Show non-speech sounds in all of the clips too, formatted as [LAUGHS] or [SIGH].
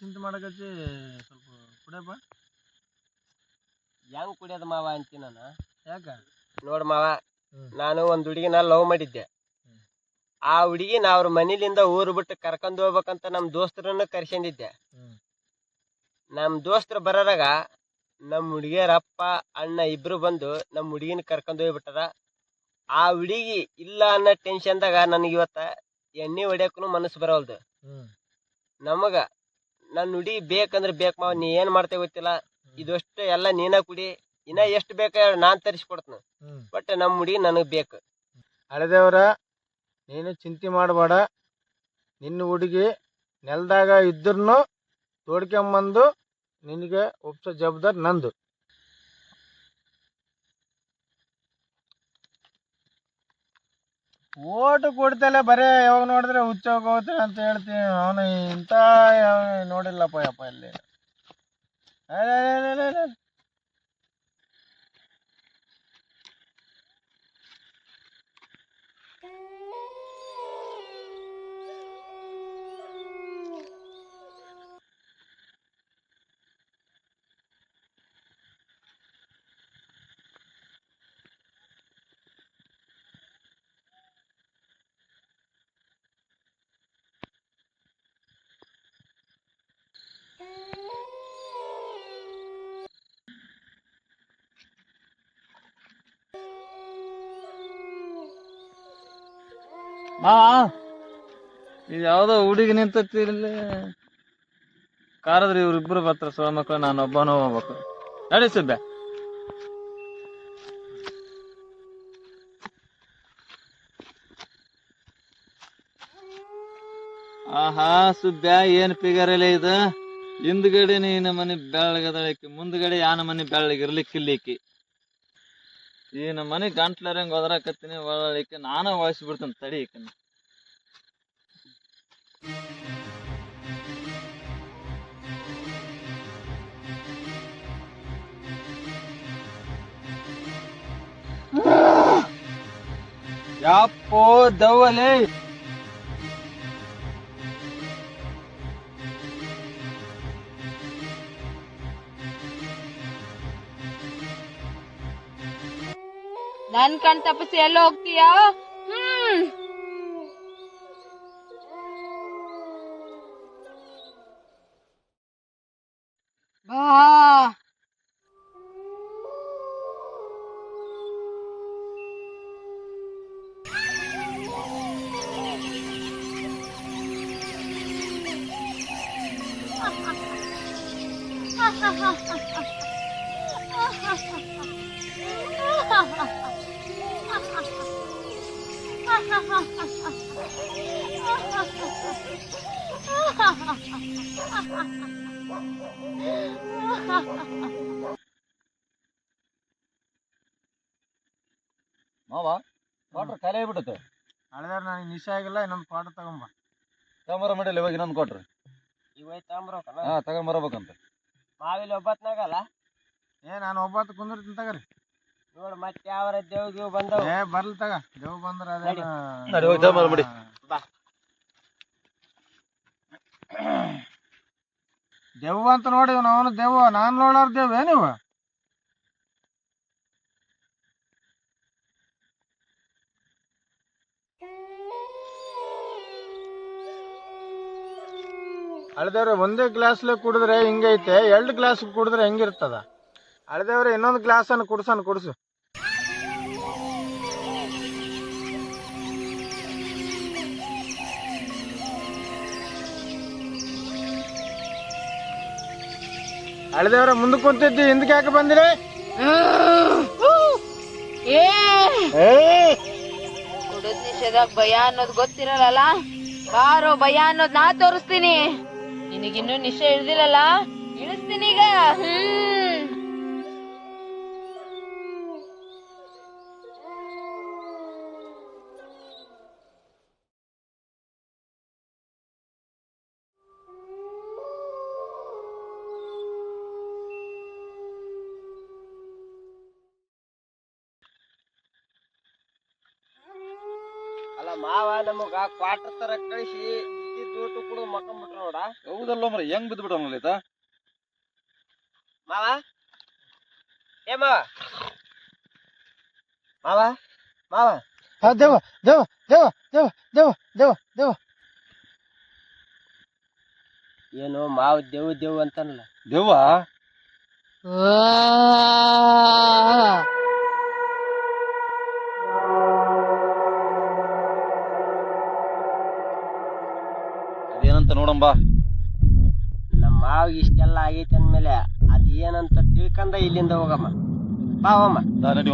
ಚಿಂತೆ ಮಾಡಕತ್ತಿ ಸ್ವಲ್ಪ ಕುಡಿಯಪ್ಪ ಹೆಂಗ್ ಕುಡಿಯೋದು ಮಾವ ಅಂತೀನಿ ನಾನು? ಯಾಕ? ನೋಡ್ ಮಾವ ಹ್ಮ್. ನಾನು ಒಂದ್ ಹುಡುಗಿನ ಲವ್ ಮಾಡಿದ್ದೆ. ಆ ಹುಡುಗಿನ ಅವ್ರ ಮನೇಲಿಂದ ಊರು ಬಿಟ್ಟು ಕರ್ಕೊಂಡ್ ಹೋಗ್ಬೇಕಂತ ನಮ್ ದೋಸ್ತರನ್ನು ಕರ್ಸಂದಿದ್ದೆ ಹ್ಮ್. ನಮ್ ದೋಸ್ತರು ಬರೋರಾಗ ನಮ್ ಹುಡುಗಿಯರ ಅಪ್ಪ ಅಣ್ಣ ಇಬ್ರು ಬಂದು ನಮ್ ಹುಡುಗಿನ ಕರ್ಕೊಂಡ್ ಹೋಗ್ಬಿಟ್ಟಾರ. ಆ ಹುಡುಗಿ ಇಲ್ಲ ಅನ್ನೋ ಟೆನ್ಷನ್ದಾಗ ನನಗೆ ಇವತ್ತ ಎಣ್ಣೆ ಹೊಡ್ಯಕ್ಕೂ ಮನಸ್ಸು ಬರವಲ್ದು. ಹ್ಮ್. ನಮಗ ನನ್ನ ನುಡಿ ಬೇಕಂದ್ರೆ ಬೇಕು ಮಾವ ನೀ ಏನ್ ಮಾಡ್ತೇ ಗೊತ್ತಿಲ್ಲ. ಇದಷ್ಟು ಎಲ್ಲ ನೀನ ಕುಡಿ. ಇನ್ನ ಎಷ್ಟು ಬೇಕ ನಾನ್ ತರಿಸ್ಕೊಡ್ತೀನಿ. ಹ್ಮ್. ಬಟ್ ನಮ್ಮ ಉಡಿ ನನಗ್ ಬೇಕು. ಹಳದೇವ್ರ ನೀನು ಚಿಂತೆ ಮಾಡಬೇಡ. ನಿನ್ನ ಹುಡುಗಿ ನೆಲದಾಗ ಇದ್ರೂ ತೋಡ್ಕೊಂಬಂದು ನಿನಗೆ ಒಪ್ಸೋ ಜವಾಬ್ದಾರಿ ನಂದು. ಓಟು ಕೊಡ್ತಲ್ಲ ಬರೇ ಯಾವಾಗ ನೋಡಿದ್ರೆ ಹುಚ್ಚೋಗ ಹೋಗ್ತೀನಿ ಅಂತ ಹೇಳ್ತೀನಿ. ಅವನು ಇಂಥ ನೋಡಿಲ್ಲಪ್ಪ ಯಪ್ಪ ಇಲ್ಲಿ. ಮಾ ಯಾವ್ದೋ ಹುಡುಗಿ ನಿಂತತಿ ಇಲ್ಲಿ ಕಾರದ್ರಿ ಇವ್ರಿಬ್ರು ಬರ್ತಾರ ಸ್ವ ಮಕ್ಳು, ನಾನು ಒಬ್ಬನು ಹೋಗ್ಬೇಕು. ನಡಿ ಸುಬ್ಯಾ ಆಹಾ ಸುಬ್ಬ ಏನ್ ಪಿಗರಲೆ ಇದು? ಹಿಂದ್ಗಡೆ ನೀನ ಮನೆ ಬೆಳ್ಳಗದಳಕಿ ಮುಂದ್ಗಡೆ ಯಾನ ಮನೆ ಬೆಳ್ಳಗಿರ್ಲಿಕ್ಕಿಲ್ಲಿಕ್ಕಿ ಈ ನಮ್ಮ ಮನೆ ಗಂಟ್ಲರಂಗ್ ಒದರಾಕತ್ತೀನಿ ಒಳಕ್ಕೆ ನಾನು ಬಿಡ್ತೀನಿ ತಡಿ ಯಾಪೋ ಯಾಪೋ ದವ್ವಲೇ ನನ್ ಕಣ್ ತಪ್ಪಿಸಿ ಎಲ್ಲ ಹೋಗ್ತೀಯಾ ಹ್ಮ್ ಬಾ ಮಾವ ಕೊಟ್ರ ಖಾಲಿ ಬಿಡುತ್ತೆ ಹಳೆದೇವ್ರ ನನಗೆ ನಿಶ ಆಗಿಲ್ಲ ಇನ್ನೊಂದು ಪಾಠ ತಗೊಂಬ. ತಗೊಂಬರ ಮಾಡಿಲ್ಲ ಇವಾಗ ಇನ್ನೊಂದು ಕೊಟ್ರಿ ಇವ ತಾಂಬ್ರಕಲ್ಲ ಹಾಂ ತಗೊಂಬರಬೇಕಂತ. ಮಾವಿಲ್ಲಿ ಒಬ್ಬತ್ನಾಗಲ್ಲ? ಏ ನಾನು ಒಬ್ಬತ್ತು ಕುಂದಿರ್ತೀನಿ ತಗರಿ ನೋಡ್ ಮತ್ತೆ ಯಾವ ದೇವ್ ಗಿವ್ ಬಂದವು? ಏ ಬರ್ಲಿ ತಗ. ದೇವ್ ಬಂದ್ರ ನಡಿ. ನಡಿ, ಹೋಗಿ ತಗೊಂಬರ ಬಿಡಿ. ಬಾ. ದೆವ್ವ ಅಂತ ನೋಡಿ ನಾವು ದೇವ್ ನಾನ್ ನೋಡೋರ್ ದೇವ ನೀವು? ಅಳದೇವ್ರೆ ಒಂದೇ ಗ್ಲಾಸ್ಲೆ ಕುಡಿದ್ರೆ ಹಿಂಗೈತೆ. ಎರಡು ಗ್ಲಾಸ್ ಕುಡಿದ್ರೆ ಹೆಂಗಿರ್ತದ? ಅಳ್ದೇವ್ರೆ ಇನ್ನೊಂದು ಗ್ಲಾಸ್ ಅನ್ನು ಕುಡ್ಸನ್ ಕುಡ್ಸು. ಹಳದೇವ್ರೆ ಮುಂದೆ ಕುಂತಿದ್ದಿ ಹಿಂದಕ್ಕೆ ಯಾಕೆ ಬಂದಿರಿ? ಏ. ಏ. ಕುಡಿದ್ ನಿಷೇಧಾಗ ಭಯ ಅನ್ನೋದು ಗೊತ್ತಿರಲ್ಲ ಬಾರೋ ಭಯ ಅನ್ನೋದ್ ನಾ ತೋರಿಸ್ತೀನಿ. ನಿನಗಿನ್ನೂ ನಿಶೆ ಇಳ್ದಿಲ್ಲಲ್ಲ ಇಳಿಸ್ತೀನಿ ಈಗ. ಹ್ಮ್ ಅಲ್ಲ ಮಾವ ನಮಗ ಕ್ವಾರ್ಟರ್ ತರ ಕಳಿಸಿ ಊಟ ಕೂಡ ಮಕ್ಕಂಬಿಟ್ರ ನೋಡ. ಹೌದಲ್ಲ ಮರ ಹೆಂಗ್ ಬಿದ್ಬಿಟ್ಟವನಲ್ಲ ಈತ ಮಾವ? ಏ ಮಾವ? ಮಾವ? ಮಾವ? ಹಾ ದೇವ ದೇವ ದೇವ ದೇವ ದೇವ ದೇವ ದೇವ ಏನು ಮಾವ ದೇವ್ ದೇವ್ ಅಂತಾನಲ್ಲ. ದೆವ್ವ? ಇಷ್ಟೆಲ್ಲ ಆಗೈತೆ ಅಂದ್ಮೇಲೆ ಅದ್ ಏನಂತ ತಿಳ್ಕಂದ ಇಲ್ಲಿಂದ ಹೋಗಮ್ಮ. ಬಾವಮ್ಮ ದಾ ನಡಿ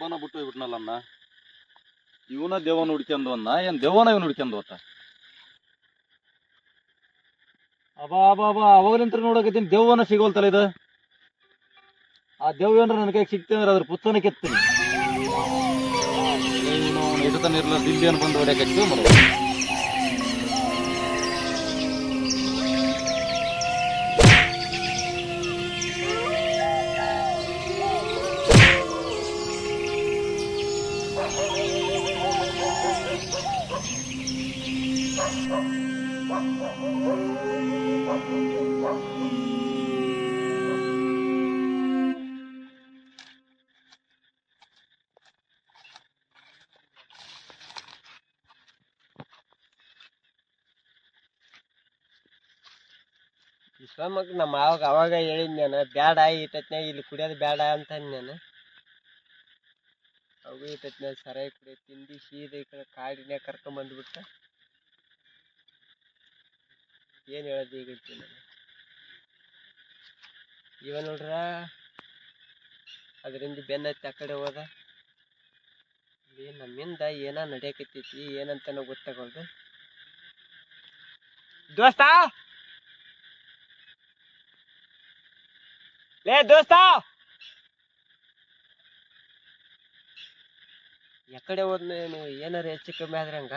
ಒಬ್ಬನ ಬಿಟ್ಟು ಹೋಗ್ಬಿಟ್ನಲ್ಲ ಅಣ್ಣ ಇವನ ದೇವನ ಹುಡ್ಕೊಂಡು ಅನ್ನ, ಏನ್ ದೇವನ ಇವನ್ ಹುಡ್ಕ್ಯಂದು ಅತ್ತ? ಅಬಾ ಅಬಾ ಅಬಾ, ಅವಾಗಲಿಂತ್ರ ನೋಡಕತ್ತೀನಿ, ದೇವನ ಸಿಗೋಲ್ತಲ್ಲ ಇದು. ಆ ದೇವ್ ಏನ್ರ ನನ್ನ ಕೈಗೆ ಸಿಕ್ತಿ ಅಂದ್ರೆ ಅದ್ರ ಪುಸ್ತನ ಕೆತ್ತೀನಿ. ಇಡತನ ಇರ್ಲ ದಿಲ್ಲಿಯನ್ನು ಬಂದು ಹೊಡೆಯಕ್ಕೆ ಮರ ವಿಶ್ವಮಕ್ ನಮ್ಮ ಅವಾಗ ಅವಾಗ ಹೇಳಿದ್ ನಾನು ಬ್ಯಾಡ ಇಟ್ಟತ್ನ್ಯಾಗ ಇಲ್ಲಿ ಕುಡಿಯೋದು ಬ್ಯಾಡ ಅಂತ ನಾನು ಅವು ಇಟ್ಟತ್ನ್ಯಾಗ ಸರಾಯಿ ಕುಡಿಯೋ ತಿಂದು ಸೀದ ಈ ಕಡೆ ಕಾಡಿನ್ಯಾಗ ಕರ್ಕೊಂಡ್ ಬಂದ್ಬಿಟ್ಟ ಏನ್ ಹೇಳೋದು ಈಗ ಇವ ನೋಡ್ರ, ಅದರಿಂದ ಬೆನ್ನತ್ತಿ ಆ ಕಡೆ ಹೋದ. ಇಲ್ಲಿ ನಮ್ಮಿಂದ ಏನ ನಡೆಯಕತ್ತೈತಿ, ಏನಂತನೋ ಗೊತ್ತಾಗೋದು ದೋಸ್ತ! ಲೇ ದೋಸ್ತ! ಎಕಡೆ ನೀವು ಏನಾರ ಹೆಚ್ಚು ಕಮ್ಮಿ ಆದ್ರೆ ಹಂಗ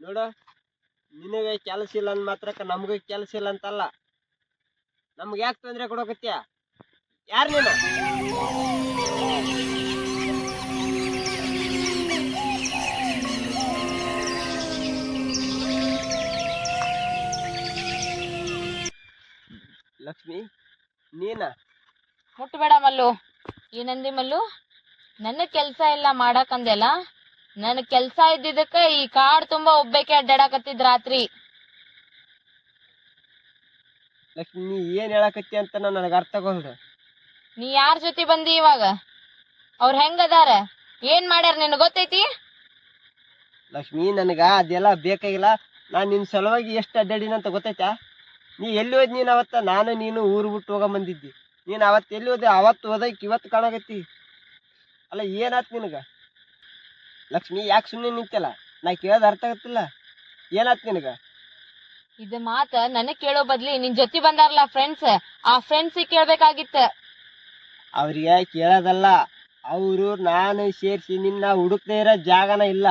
ನೋಡ, ನಿನಗೆ ಕೆಲಸ ಇಲ್ಲ ಅಂದ್ ಮಾತ್ರಕ ನಮ್ಗೆ ಕೆಲಸ ಇಲ್ಲ ಅಂತಲ್ಲ. ನಮ್ಗೆ ಯಾಕೆ ತೊಂದರೆ ಕೊಡೋಕತ್ಯ ಯಾರು ನೀನು? ಲಕ್ಷ್ಮಿ ನೀನ? ಮುಟ್ಬೇಡ ಮಲ್ಲು. ಏನಂದಿ ಮಲ್ಲು ನನ್ನ ಕೆಲ್ಸ ಇಲ್ಲ ಮಾಡಕಂದೆಲ್ಲ ನನ್ನ ಕೆಲ್ಸ ಇದ್ದಿದ್ದಕ್ಕ ಈ ಕಾಡ್ ತುಂಬಾ ಒಬ್ಬಕ್ಕೆ ಅಡ್ಡಾಡಕತ್ತಿದ್ ರಾತ್ರಿ. ಲಕ್ಷ್ಮಿ ನೀ ಏನ್ ಹೇಳಕತ್ತಿ ಅಂತ ನನಗ ಅರ್ಥ ಆಗೋಲ್ದು ನೀ ಯಾರ್ ಜೊತೆ ಬಂದಿ ಇವಾಗ? ಅವ್ರ ಹೆಂಗದಾರ ಏನ್ ಮಾಡ್ಯಾರ ನಿನ್ ಗೊತ್ತೈತಿ? ಲಕ್ಷ್ಮಿ ನನಗ ಅದೆಲ್ಲ ಬೇಕಾಗಿಲ್ಲ. ನಾನ್ ನಿನ್ ಸಲುವಾಗಿ ಎಷ್ಟು ಅಡ್ಡಾಡಿನ ಅಂತ ಗೊತ್ತೈತಾ? ನೀ ಎಲ್ಲಿ ಹೋದ್ ನೀನ್ ಅವತ್ತ? ನಾನು ನೀನು ಊರು ಬಿಟ್ಟು ಹೋಗ ಬಂದಿದ್ದಿ ನೀನ್ ಅವತ್ತು ಎಲ್ಲಿ ಹೋದೆ? ಅವತ್ತು ಹೋದಕ್ಕೆ ಇವತ್ತು ಕಾಣಕತ್ತಿ. ಅಲ್ಲ ಏನಾತ್ ನಿನಗ? ಲಕ್ಷ್ಮಿ ಯಾಕೆ ಸುಮ್ಮನೆ ನಿಂತಲ್ಲ ನಾ ಕೇಳೋದು ಅರ್ಥ ಆಗತ್ತಿಲ್ಲ. ಏನಾತ್ ನಿನಗ? ಇದ ಮಾತ ನನಗ್ ಕೇಳೋ ಬದ್ಲಿ ನಿನ್ ಜೊತೆ ಬಂದಾರಲ್ಲ ಫ್ರೆಂಡ್ಸ್ ಆ ಫ್ರೆಂಡ್ಸ್ ಕೇಳ್ಬೇಕಾಗಿತ್ತ. ಅವ್ರಿಗೆ ಕೇಳೋದಲ್ಲ. ಅವರು ನಾನು ಸೇರಿಸಿ ನಿನ್ನ ಹುಡುಕ್ದೇ ಇರೋ ಜಾಗನ ಇಲ್ಲ.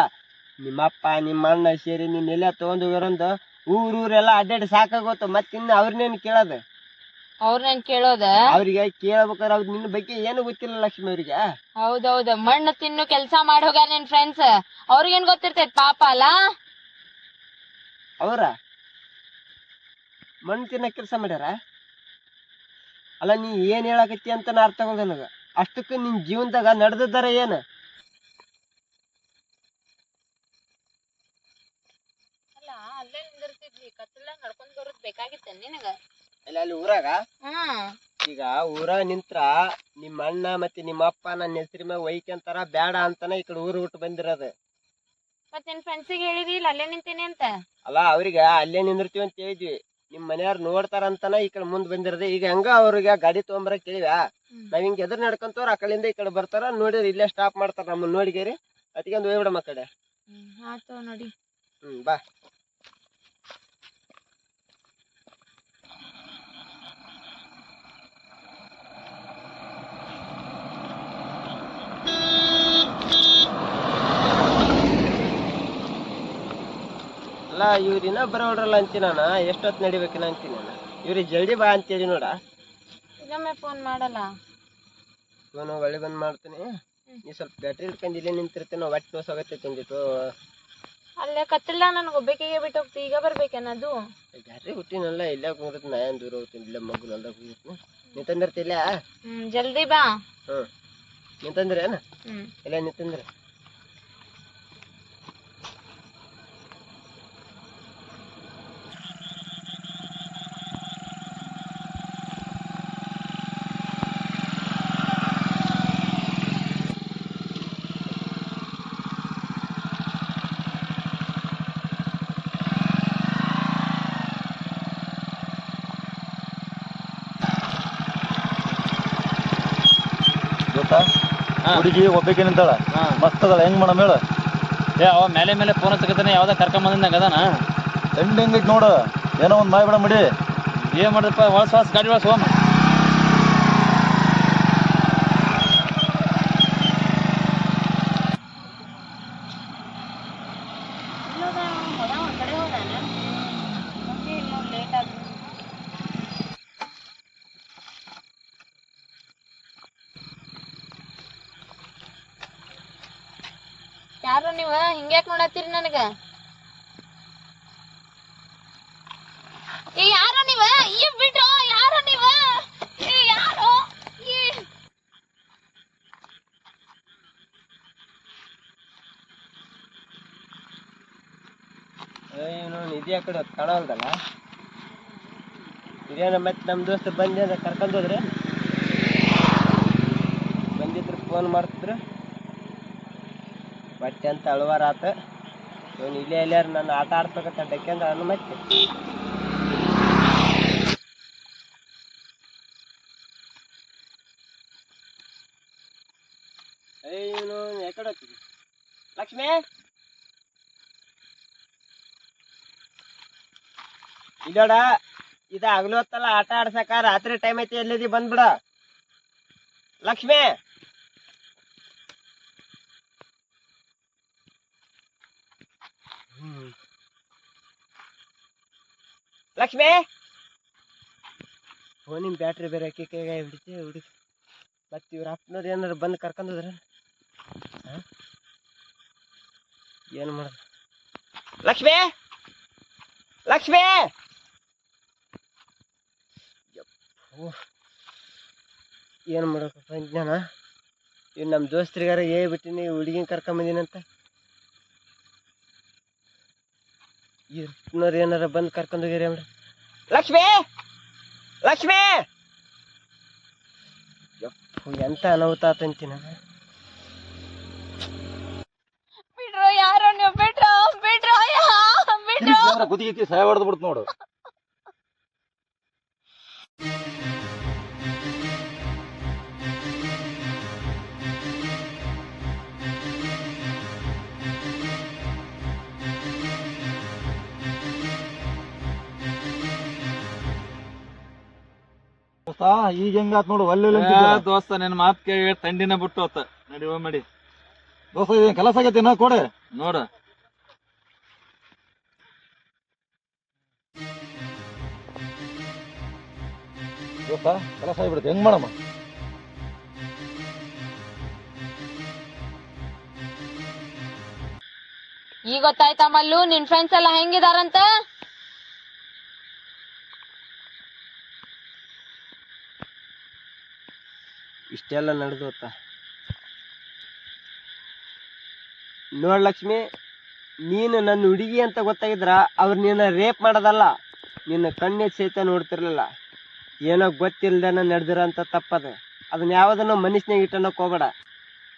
ನಿಮ್ಮಪ್ಪ ನಿಮ್ಮ ಅಣ್ಣ ಸೇರಿ ನಿನ್ನೆಲ್ಲ ತಗೊಂಡು ಹೋಗಿರೋಂದು ಊರ್ ಊರೆಲ್ಲ ಅಡ್ಡಾಡಿ ಸಾಕಾಗೋತು. ಮತ್ತಿನ್ನು ಅವ್ರನ್ನೇನು ಕೇಳೋದು ಕೇಳೋದ? ನನ್ ಕೇಳೋದ? ಅವ್ರಿಗೆ ಕೇಳ್ಬೇಕಾದ್ರೆ ಅವ್ರ ನಿನ್ನ ಬಗ್ಗೆ ಏನು ಗೊತ್ತಿಲ್ಲ ಲಕ್ಷ್ಮಿ ಅವ್ರಿಗೆ. ಹೌದೌದ. ಮಣ್ಣು ತಿನ್ನು ಕೆಲಸ ಮಾಡಿ ಹೋಗ್ಯಾರ ನಿನ್ ಫ್ರೆಂಡ್ಸ್ ಅವ್ರಿಗೇನ್ ಗೊತ್ತಿರ್ತೈತ್ ಪಾಪ ಅಲ್ಲ? ಅವರ? ಮಣ್ಣು ತಿನ್ನ ಕೆಲಸ ಮಾಡ್ಯಾರ? ಅಲ್ಲ ನೀ ಏನ್ ಹೇಳಕತ್ತಿ ಅಂತ ನಾ ಅರ್ಥ ಆಗೋದು ನನಗ ಅಷ್ಟಕ್ಕೆ ನಿನ್ ಜೀವನದಾಗ ನಡೆದದ್ದಾರ ಏನು ಅಲ್ಲ ಅಲ್ಲೇ ನಿಂದಿರ್ತಿದ್ವಿ ಕತ್ತಲ ನಡ್ಕೊಂಡ್ ಬರೋದ್ ಬೇಕಾಗಿತ್ತ ನಿನಗ? ಅಲ್ಲಿ ಅಲ್ಲಿ ಊರಾಗ? ಹ್ಮ್. ಈಗ ಊರ ನಿಂತ್ರ ನಿಮ್ಮ ಅಣ್ಣ ಮತ್ತೆ ನಿಮ್ಮ ಅಪ್ಪ ನನ್ನ ಹೆಸರಿ ಮ್ಯಾಗ ಒಯ್ಕೊಂತಾರ ಬೇಡ ಅಂತಾನ ಈ ಕಡೆ ಊರು ಬಿಟ್ಟು ಬಂದಿರೋದು. ಮತ್ ನಿನ್ ಫ್ರೆಂಡ್ಸಿಗೆ ಹೇಳಿದಿ ಇಲ್ಲ ಅಲ್ಲೇ ನಿಂತೇನೆ ಅಂತ? ಅಲ್ಲ ಅವ್ರಿಗೆ ಅಲ್ಲೇ ನಿಂದಿರ್ತೀವಿ ಅಂತ ಹೇಳಿದ್ವಿ. ನಿಮ್ ಮನೆಯವ್ರು ನೋಡ್ತಾರ ಅಂತಾನ ಈ ಕಡೆ ಮುಂದ್ ಬಂದಿರೋದು. ಈಗ ಹೆಂಗ ಅವ್ರಿಗೆ ಗಾಡಿ ತೊಗೊಂಬರಕ್ ಕೇಳಿವ್ಯಾ. ನಾವ್ ಹಿಂಗ್ ಎದುರು ನಡ್ಕೊಂತವ್ರ ಆ ಕಡೆಯಿಂದ ಈ ಕಡೆ ಬರ್ತಾರ. ನೋಡಿದ್ರೆ ಇಲ್ಲೇ ಸ್ಟಾಪ್ ಮಾಡ್ತಾರ ನಮ್ಮನ್ನ ನೋಡಿಗೇರಿ. ಅದಕ್ಕೆ ಒಂದು ಹೋಗ್ಬಿಡಮ್ಮ ಆ ಕಡೆ. ನೋಡಿ. ಹ್ಮ್ ಬಾ. ಅಲ್ಲ ಇನ್ನ ಬರೋಡ್ರಲ್ಲ ಅಂತೀನಿ ನಾನು ಎಷ್ಟೊತ್ತು ನಡಿಬೇಕಿನ ಅಂತೀನಿ ನಾನು ಇವ್ರಿಗೆ ಜಲ್ದಿ ಬಾ ಅಂತೇಳಿ ನೋಡ. ಇನ್ನೊಮ್ಮೆ ಫೋನ್ ಮಾಡಲ್ಲ. ಫೋನ್ ಒಳ್ಳೆ ಬಂದ್ ಮಾಡ್ತೀನಿ. ನೀ ಸ್ವಲ್ಪ ಬ್ಯಾಟ್ರಿ ಹಿಡ್ಕೊಂಡು ಇಲ್ಲೇ ನಿಂತಿರ್ತೀನಿ ಹೊಟ್ಟೆ ತೋರ್ಸಾಗತ್ತೈತಿ ಒಂದಿಟ್ಟು ಅಲ್ಲೇ ಕತ್ತಿಲ್ಲ ನನಗೆ ಒಬ್ಬಾಕಿಗೆ ಬಿಟ್ಟು ಹೋಗ್ತಿ ಈಗ ಬರ್ಬೇಕೇನದು ಬ್ಯಾಟ್ರಿ ಹುಟ್ಟಿನಲ್ಲ ಇಲ್ಲೇ ಕುಂದಿರ್ತೀನಿ ನಾ ಏನ್ ದೂರ ಹೋಗ್ತೀನಿ ಇಲ್ಲೇ ಮಗು ಹೋಗಿರ್ತೀನಿ ನಿಂತಂದಿರ್ತಿಲ್ಲ ಹ್ಮ್ ಜಲ್ದಿ ಬಾ. ಹ್ಮ್. ನಿಂತಂದ್ರೆ ಏನ ಇಲ್ಲ ನಿಂತಂದ್ರೆ ಗೊತ್ತಾ ಹಾ. ಹುಡುಗಿ ಒಬ್ಬಕ್ಕೆ ನಿಂತಾಳ. ಹಾ. ಮಸ್ತ್ ಅದಳ. ಹೆಂಗ್ ಮೇಡಮ್ ಹೇಳ? ಏ ಅವ ಮೇಲೆ ಮೇಲೆ ಫೋನ್ ಹಚ್ಚಕತ್ತಾನೆ ಯಾವ್ದ ಕರ್ಕೊಂಡ್ ಬಂದಂಗ ಅದಾನ? ಹೆಂಗ್ ಹೆಂಗೈತ್ ನೋಡು. ಏನೋ ಒಂದ್ ಬಿಡ ಮಡಿ. ಏನ್ ಮಾಡಿದಪ್ಪ? ಹೊಸ ಹೊಸ ಗಾಡಿ ಹೋಮ ಕಡೆ ಹೋದಾನ ಇಲ್ಲ ಲೇಟ್ ಆಗ ಯಾರು ನೀವ? ಹಿಂಗ್ಯಾಕ್ ನೋಡತ್ತೀರಿ ನನಗ? ಏ, ಯಾರು ನೀವ? ಈ ಬಿಡ್ರೋ, ಯಾರು ನೀವ? ಯಾರು? ಇವನು ನಿಧಿ ಆ ಕಡೆ ಕಾಣವಲ್ದಲ್ಲ ಇದೇನ ಮತ್ತೆ ನಮ್ಮ ದೋಸ್ತ ಬಂದಿ ಅಂದ್ರೆ ಕರ್ಕೊಂಡ್ ಹೋದ್ರೆ? ಬಂದಿದ್ರು ಫೋನ್ ಮಾಡ್ತಿದ್ರು. ಬಟ್ಟೆ ಅಂತ ಅಳವಾರ ಆತ ಇವನು ಇಲ್ಲೇ ಎಲ್ಲಾರು ನನ್ನ ಆಟ ಆಡ್ಬೇಕಂತ ಡಕ್ಕಂದ ಅವನು ಮತ್ತೆ. ಹೋಗ್ತಿದ್ದಿ ಲಕ್ಷ್ಮಿ? ಇಲ್ಲೋಡ ಇದ ಹಗಲು ಹೊತ್ತಲ್ಲ ಆಟ ಆಡ್ಸಕ ರಾತ್ರಿ ಟೈಮ್ ಐತಿ, ಎಲ್ಲಿದಿ ಬಂದ್ಬಿಡ. ಲಕ್ಷ್ಮಿ? ಲಕ್ಷ್ಮಿ? ಫೋನಿನ ಬ್ಯಾಟ್ರಿ ಬೇರೆ ಅಕ್ಕಿ ಕೈಗೆ ಹಿಡಿತಿ ಹುಡುಗಿ. ಮತ್ತೆ ಇವ್ರ ಅಪ್ಪನವ್ರು ಏನಾರು ಬಂದು ಕರ್ಕೊಂಡೋದ್ರ ಏನು ಮಾಡೋದು? ಲಕ್ಷ್ಮಿ? ಲಕ್ಷ್ಮಿ? ಯಪ್ಪೋ. ಏನು ಮಾಡೋಕಪ್ಪ ಜ್ಞಾನ ಇವ್ ನಮ್ಮ ದೋಸ್ತ್ರಿಗಾರ ಹೇಳ್ಬಿಟ್ಟಿನಿ ಹುಡುಗಿನ ಕರ್ಕೊಂಬಂದಿನಂತ ಇವ್ರು ಏನಾರ ಬಂದು ಕರ್ಕೊಂಡು ಹೋಗಿರಿ ಮೇಡಮ್ ಲಕ್ಷ್ಮಿ! ಲಕ್ಷ್ಮಿ! ಯಪ್ಪು ಎಂತ ಅನಾಹುತ ಆತಂತಿನ ಬಿಡ್ರೋ ಯಾರೋ ನೀವು ಬಿಡ್ರೋ ಬಿಡ್ರೋ. ಕುದಿಗಿತಿ ಸಾಯ ಹೊಡೆದು ಬಿಡ್ತು ನೋಡು. ಈಗ ಹೆಂಗಾತ್ ನೋಡು ಒಳ್ಳೆ ದೋಸ್ತ ನಿನ್ ಮಾತ್ ಕೇಳಿ ತಂಡಿನ ಬಿಟ್ಟು ಹೋತ. ನಡಿ ಹೋಗ್ ಮಾಡಿ ದೋಸ್ತ ಇದೇನ್ ಕೆಲಸ ಆಗೈತಿ ನಾ ಕೊಡೆ? ನೋಡ. ದೋಸ್ತ ಕೆಲಸ ಆಗ್ಬಿಡುತ್ತೆ. ಹೆಂಗ್ ಮಾಡಮ್ಮ? ಈಗ ಗೊತ್ತಾಯ್ತಾ ಮಲ್ಲು? ನಿನ್ ಫ್ರೆಂಡ್ಸ್ ಎಲ್ಲ ಹೆಂಗಿದಾರಂತ? ಇಷ್ಟೆಲ್ಲ ನಡೆದೋತ. ನೋಡ್ ಲಕ್ಷ್ಮಿ, ನೀನು ನನ್ನ ಹುಡುಗಿ ಅಂತ ಗೊತ್ತಾಗಿದ್ರ ಅವ್ರು ನಿನ್ನ ರೇಪ್ ಮಾಡೋದಲ್ಲ. ನಿನ್ನ ಕಣ್ಣೆ ಸಹಿತ ನೋಡ್ತಿರ್ಲಿಲ್ಲ. ಏನೋ ಗೊತ್ತಿಲ್ದನ ನಡೆದಿರಂತ ತಪ್ಪದ. ಅದನ್ನ ಯಾವ್ದನ್ನ ಮನಸ್ಸಿನಾಗ ಇಟ್ಟನಕ್ ಹೋಗ್ಬೇಡ.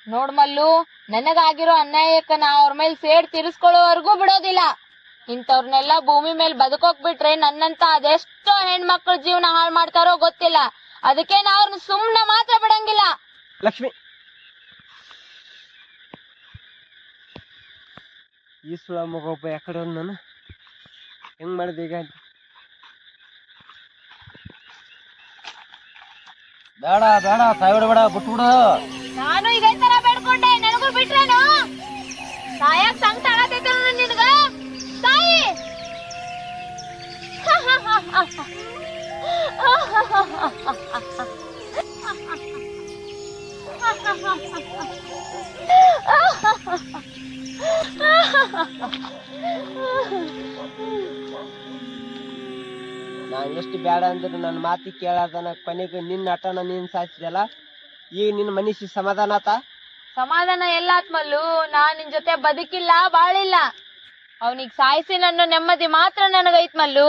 ನೋಡ್ ಮಲ್ಲು, ನನಗಾಗಿರೋ ಅನ್ಯಾಯಕ್ಕ ನಾ ಅವ್ರ ಮೇಲೆ ಸೇಡ್ ತೀರಿಸ್ಕೊಳ್ಳೋವರೆಗೂ ಬಿಡೋದಿಲ್ಲ. ಇಂಥವ್ರನ್ನೆಲ್ಲ ಭೂಮಿ ಮೇಲೆ ಬದುಕೋಕ್ ಬಿಟ್ರೆ ನನ್ನಂತ ಅದೆಷ್ಟೋ ಹೆಣ್ಮಕ್ಳ ಜೀವನ ಹಾಳು ಮಾಡ್ತಾರೋ ಗೊತ್ತಿಲ್ಲ. ಅದಕ್ಕೆ ನಾ ಅವ್ರನ್ನ ಸುಮ್ನೆ ಮಾತ್ರ ಬಿಡಂಗಿಲ್ಲ. ಲಕ್ಷ್ಮಿ. ಈ ಸುಳ ಮಗ ಒಬ್ಬ ಯಾಕಡೆ ನಾನು? ಹೆಂಗ್ ಮಾಡಿದೆ ಈಗ? ಬೇಡ ಬೇಡ ಸಾಯ ಬೇಡ ಬಿಟ್ಬಿಡು. ನಾನು ಇದೇ ತರ ಬೇಡ್ಕೊಂಡೆ ನನಗೂ ಬಿಟ್ರೇನು? ಸಾಯಕ್ ಸಂಕಟ ಆಗತೈತೆ ನಿನಗ? ಸಾಯಿ! [LAUGHS] ನಾನು ಎಷ್ಟು ಬೇಡ ಅಂದ್ರು ನನ್ನ ಮಾತಿ ಕೇಳದನ ಕೊನೆಗೆ ನಿನ್ನ ಆಟನ ನೀನ್ ಸಾಯಿಸಿದಲ್ಲ ಈಗ ನಿನ್ನ ಮನಸ್ಸಿಗೆ ಸಮಾಧಾನ ಆತ? ಸಮಾಧಾನ ಎಲ್ಲಾತ್ಮಲ್ಲು ಮಲ್ಲು. ನಾ ನಿನ್ ಜೊತೆ ಬದುಕಿಲ್ಲ, ಬಾಳಿಲ್ಲ. ಅವನಿಗ್ ಸಾಯಿಸಿ ನನ್ನ ನೆಮ್ಮದಿ ಮಾತ್ರ ನನಗೈತ್ ಮಲ್ಲು.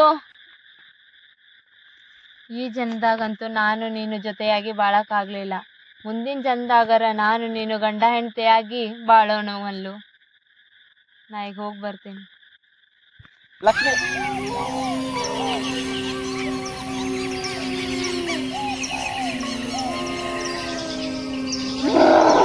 ಈ ಜನ್ಮದಾಗಂತೂ ನಾನು ನೀನು ಜೊತೆಯಾಗಿ ಬಾಳಕ್ಕಾಗ್ಲಿಲ್ಲ. ಮುಂದಿನ ಜನ್ಮದಾಗರ ನಾನು ನೀನು ಗಂಡ ಹೆಂಡತಿಯಾಗಿ ಬಾಳೋಣ ಅಲ್ಲೂ ನಾ ಈಗ ಹೋಗಿ ಬರ್ತೀನಿ. [LAUGHS]